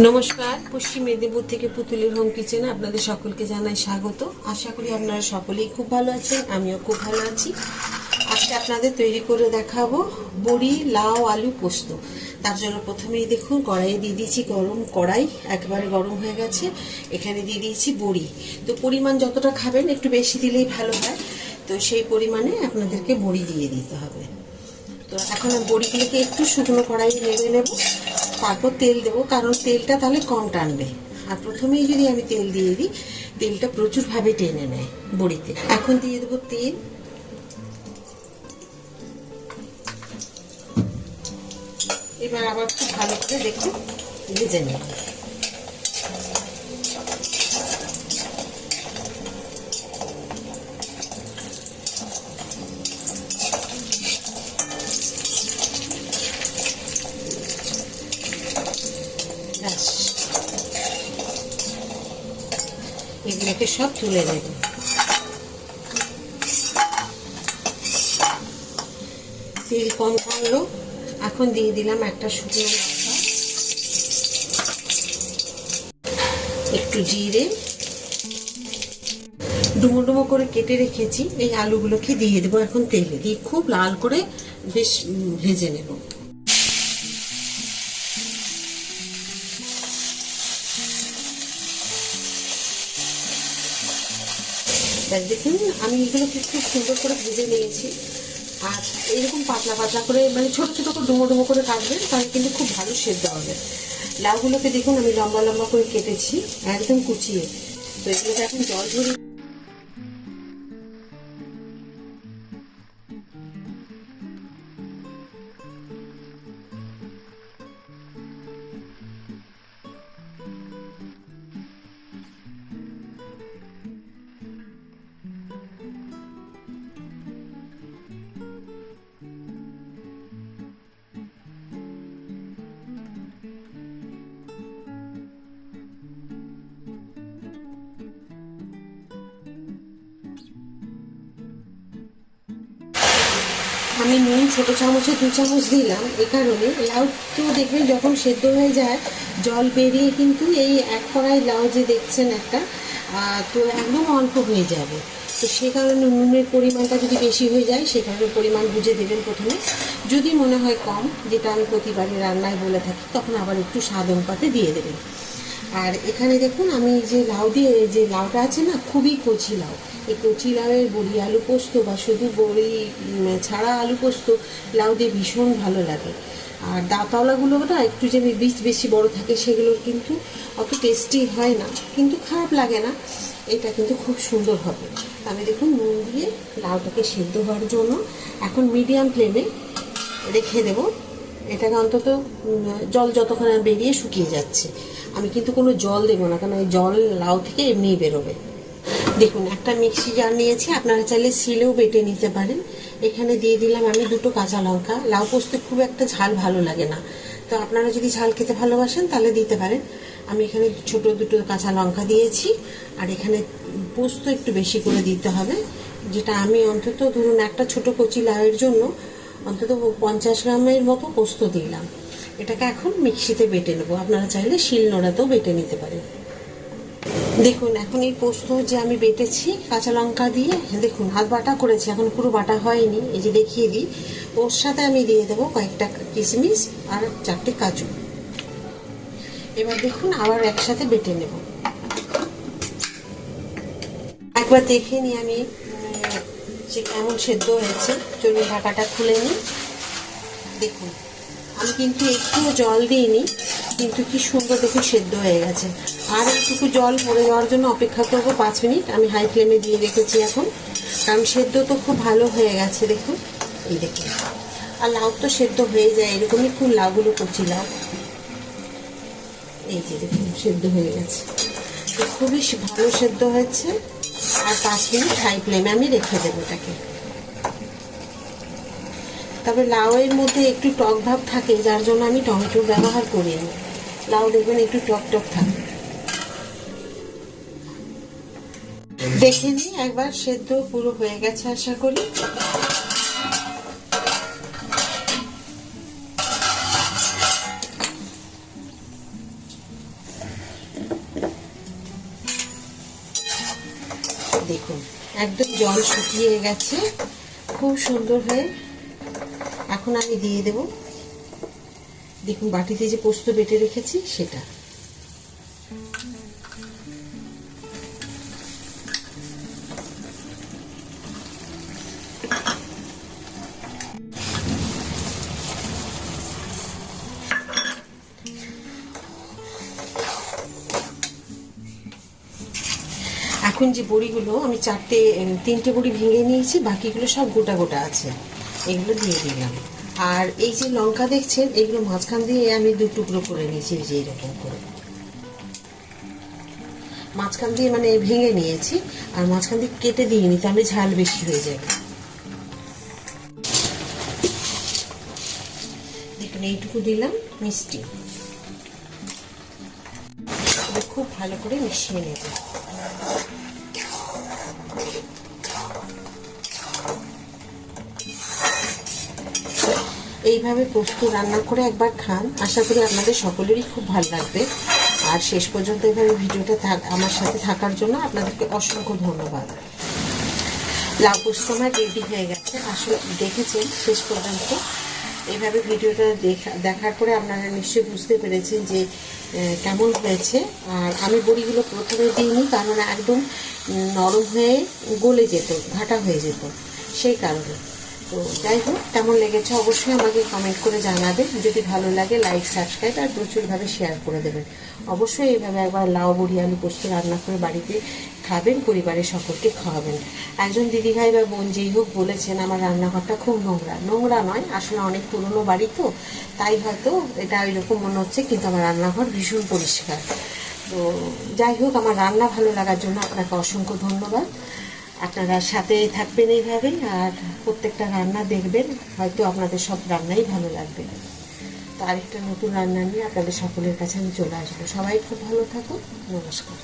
নমস্কার, পশ্চিম মেদিনীপুর থেকে পুতুলের হোম কিচেনে আপনাদের সকলকে জানাই স্বাগত। আশা করি আপনারা সকলেই খুব ভালো আছেন, আমিও খুব ভালো আছি। আজকে আপনাদের তৈরি করে দেখাবো বড়ি লাউ আলু পোস্ত। তার জন্য প্রথমেই দেখুন, কড়াইয়ে দিয়ে দিয়েছি গরম কড়াই, একবারে গরম হয়ে গেছে। এখানে দিয়ে দিয়েছি বড়ি। তো পরিমাণ যতটা খাবেন, একটু বেশি দিলেই ভালো হয়। তো সেই পরিমাণে আপনাদেরকে বড়ি দিয়ে দিতে হবে। তো এখন বড়িগুলোকে একটু শুকনো কড়াইয়ে নেড়ে নেব। তারপর তেল দেবো, কারণ তেলটা তাহলে কম টানবে। আর প্রথমেই যদি আমি তেল দিয়ে দিই, তেলটা প্রচুরভাবে টেনে নেয় বড়িতে। এখন দিয়ে দেবো তেল। এবার আবার খুব ভালো করে দেখে ভেজে নেব ব্যাস এগুলোকে সব তুলে নেব। তেল কম থাকল, এখন দিয়ে দিলাম একটা শুকনো লঙ্কা। একটু জিরে। ডুমো ডুমো করে কেটে রেখেছি, এই আলুগুলোকে দিয়ে দেবো এখন তেলে। দিয়ে খুব লাল করে বেশ ভেজে নেব। ব্যাস দেখুন আমি এগুলোকে খুব সুন্দর করে ভেজে নিয়েছি। আর এইরকম পাতলা পাতলা করে মানে ছোট ছোট করে ডুমো ডুমো করে কাটবেন, তাহলে কিন্তু খুব ভালো সেদ্ধ হবে। লাউগুলোকে দেখুন, আমি লম্বা লম্বা করে কেটেছি, একদম কুচিয়ে। তো এগুলোকে এখন জল ঝরিয়ে আমি নুন, ছোট চামচে দু চামচ দিলাম এ কারণে। তো দেখবেন যখন সেদ্ধ হয়ে যায়, জল বেরিয়ে কিন্তু এই এক কড়াই লাউ যে দেখছেন একটা তো একদম অল্প হয়ে যাবে। তো সে কারণে নুনের পরিমাণটা যদি বেশি হয়ে যায়, সে কারণে পরিমাণ বুঝে দেবেন প্রথমে। যদি মনে হয় কম, যেটা আমি প্রতিবারে রান্নায় বলে থাকি, তখন আবার একটু স্বাদ অনুপাতে দিয়ে দেবেন। আর এখানে দেখুন, আমি যে লাউ দিয়ে যে লাউটা আছে না, খুবই কচি লাউ। এই কচি লাউয়ের বড়ি আলু পোস্ত বা শুধু বড়ি ছাড়া আলু পোস্ত, লাউ দিয়ে ভীষণ ভালো লাগে। আর দাঁতওয়ালাগুলো না, একটু যে বীজ বেশি বড় থাকে সেগুলোর কিন্তু অত টেস্টি হয় না, কিন্তু খারাপ লাগে না। এটা কিন্তু খুব সুন্দর হবে। আমি দেখুন, নুন দিয়ে লাউটাকে সেদ্ধ হওয়ার জন্য এখন মিডিয়াম ফ্লেমে রেখে দেবো। এটাকে অন্তত জল যতক্ষণ বেরিয়ে শুকিয়ে যাচ্ছে, আমি কিন্তু কোনো জল দেবো না, কারণ এই জল লাউ থেকে এমনিই বেরোবে। দেখুন, একটা মিক্সি জার নিয়েছি, আপনারা চাইলে শিলেও বেটে নিতে পারেন। এখানে দিয়ে দিলাম আমি দুটো কাঁচা লঙ্কা। লাউ পোস্তে খুব একটা ঝাল ভালো লাগে না। তো আপনারা যদি ঝাল খেতে ভালোবাসেন, তাহলে দিতে পারেন। আমি এখানে ছোট দুটো কাঁচা লঙ্কা দিয়েছি, আর এখানে পোস্ত একটু বেশি করে দিতে হবে, যেটা আমি অন্তত ধরুন একটা ছোট কচি লাউয়ের জন্য অন্তত পঞ্চাশ গ্রামের মতো পোস্ত দিলাম। এটাকে এখন মিক্সিতে বেটে নেব। আপনারা চাইলে শিল নোড়াতেও বেটে নিতে পারেন। দেখুন, এখন এই পোস্ত যে আমি বেটেছি, কাঁচা লঙ্কা দিয়ে, দেখুন, হাত বাটা করেছি, এখন পুরো বাটা হয়নি। এই যে দেখিয়ে দিই, ওর সাথে আমি দিয়ে দেবো কয়েকটা কিশমিশ আর চারটে কাজু। এবার দেখুন, আবার একসাথে বেটে নেব। একবার দেখে নিই আমি। যে কেমন সেদ্ধ হয়েছে? চলুন ঢাকাটা খুলে নিই। দেখুন, আমি কিন্তু একটুও জল দিইনি, কিন্তু কি সুন্দর দেখুন সেদ্ধ হয়ে গেছে। আর একটুকু জল পড়ে যাওয়ার জন্য অপেক্ষা করব পাঁচ মিনিট। আমি হাই ফ্লেমে দিয়ে রেখেছি এখন। কারণ সেদ্ধ তো খুব ভালো হয়ে গেছে, দেখুন। এই দেখুন। আর লাউ তো সেদ্ধ হয়ে যায়, এরকমই খুব লাউগুলো কচি লাউ। এই যে দেখুন, সেদ্ধ হয়ে গেছে। খুবই ভালো সেদ্ধ হয়েছে। আর পাঁচ মিনিট হাই ফ্লেমে আমি রেখে দেবো এটাকে। তবে লাউ এর মধ্যে একটু টক ভাব থাকে, যার জন্য আমি টমেটো ব্যবহার করি না। লাউ দেখবেন একটু টক টক থাকে। দেখে নিই একবার সেদ্ধ পুরো হয়ে গেছে আশা করি। দেখুন, একদম জল শুকিয়ে গেছে। খুব সুন্দর হয়ে এখন আমি দিয়ে দেব। দেখুন, বাটিতে যে পোস্ত বেটে রেখেছি, সেটা। এখন যে বড়িগুলো, আমি চারটে তিনটে বড়ি ভেঙে নিয়েছি, বাকিগুলো সব গোটা গোটা আছে। এগুলো দিয়ে দিলাম। আর এই যে লঙ্কা দেখছেন, এগুলো মাঝখান দিয়ে আমি দু টুকরো করে নিয়েছি যে এরকম করে। মাঝখান দিয়ে মানে ভেঙে নিয়েছি, আর মাঝখান দিয়ে কেটে দিয়ে দিইনি, তাহলে ঝাল বেশি হয়ে যাবে। দেখুন, এইটুকু দিলাম, মিষ্টি। খুব ভালো করে মিশিয়ে নেব। এইভাবে পোস্ত রান্না করে একবার খান। আশা করি আপনাদের সকলেরই খুব ভালো লাগবে। আর শেষ পর্যন্ত এভাবে ভিডিওটা আমার সাথে থাকার জন্য আপনাদেরকে অসংখ্য ধন্যবাদ। লাউ পোস্ত আমার রেডি হয়ে গেছে। আসলে দেখেছেন, শেষ পর্যন্ত। এইভাবে ভিডিওটা দেখা, দেখার পরে আপনারা নিশ্চয়ই বুঝতে পেরেছেন যে কেমন হয়েছে। আর আমি বড়িগুলো প্রথমে দিইনি কারণ একদম নরম হয়ে গলে যেত, ঘাটা হয়ে যেত। সেই কারণে। তো যাই হোক, কেমন লেগেছে অবশ্যই আমাকে কমেন্ট করে জানাবেন। যদি ভালো লাগে লাইক সাবস্ক্রাইব আর প্রচুরভাবে শেয়ার করে দেবেন। অবশ্যই এইভাবে একবার লাউ বড়ি আলু পোস্ত রান্না করে বাড়িতে খাবেন, পরিবারের সকলকে খাওয়াবেন। একজন দিদিভাই বা বোন যেই হোক বলেছেন, আমার রান্নাঘরটা খুব নোংরা। নোংরা নয়, আসলে অনেক পুরনো বাড়ি তো, তাই হয়তো এটা ওইরকম মনে হচ্ছে, কিন্তু আমার রান্নাঘর ভীষণ পরিষ্কার। তো যাই হোক, আমার রান্না ভালো লাগার জন্য আপনাকে অসংখ্য ধন্যবাদ। আপনারা সাথে থাকবেন এইভাবে আর প্রত্যেকটা রান্না দেখবেন, হয়তো আপনাদের সব রান্নাই ভালো লাগবে। তো আরেকটা নতুন রান্না নিয়ে আপনাদের সকলের কাছে আমি চলে আসব। সবাই খুব ভালো থাকুন, নমস্কার।